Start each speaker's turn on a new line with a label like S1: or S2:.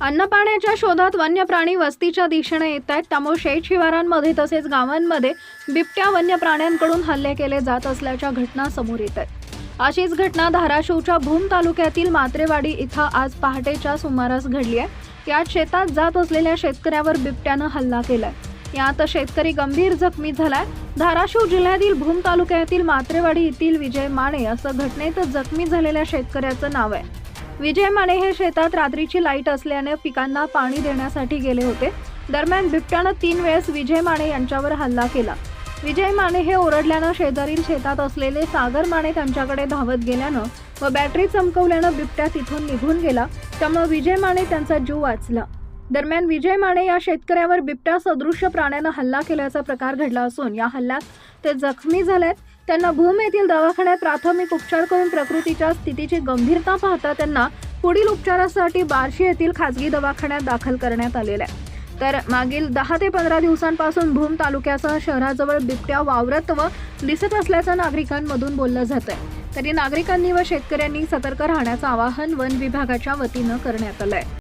S1: अन्नपाण्याच्या शोधात वन्य प्राणी वस्तीच्या दिशेने येत आहेत त्यामुळे शेत शिवारांमध्ये तसेच गावांमध्ये बिबट्या वन्य प्राण्यांकडून हल्ले केले जात असल्याच्या घटना समोर येत आहेत. अशीच घटना धाराशिवच्या भूम तालुक्यातील मात्रेवाडी इथं आज पहाटेच्या सुमारास घडली आहे. यात शेतात जात असलेल्या शेतकऱ्यावर बिबट्यानं हल्ला केलाय. यात शेतकरी गंभीर जखमी झालाय. धाराशिव जिल्ह्यातील भूम तालुक्यातील मात्रेवाडी येथील विजय माने असं घटनेत जखमी झालेल्या शेतकऱ्याचं नाव आहे. विजय माने हे शेतात रात्रीची लाइट असल्याने पिकांना पाणी देण्यासाठी गेले होते. दरम्यान बिबट्यानं तीन वेळेस विजय माने यांच्यावर हल्ला केला. विजय माने हे ओरडल्यानं शेजारील शेतात असलेले सागर माने त्यांच्याकडे धावत गेल्यानं व बॅटरी चमकवल्यानं बिबट्या तिथून निघून गेला. त्यामुळे विजय माने त्यांचा जीव वाचला. दरम्यान विजय माने या शेतकऱ्यावर बिबट्या सदृश्य प्राण्यानं हल्ला केल्याचा प्रकार घडला असून या हल्ल्यात ते जखमी झालेत. त्यांना भूम येथील दवाखान्यात प्राथमिक उपचार करून प्रकृतीच्या स्थितीची गंभीरता पाहता त्यांना पुढील उपचारासाठी बार्शी येथील खासगी दवाखान्यात दाखल करण्यात आलेलं आहे. तर मागील दहा ते पंधरा दिवसांपासून भूम तालुक्यासह शहराजवळ बिबट्या वावरत व दिसत असल्याचं नागरिकांमधून बोललं जात आहे तरी नागरिकांनी व शेतकऱ्यांनी सतर्क राहण्याचं आवाहन वन विभागाच्या वतीनं करण्यात आलं आहे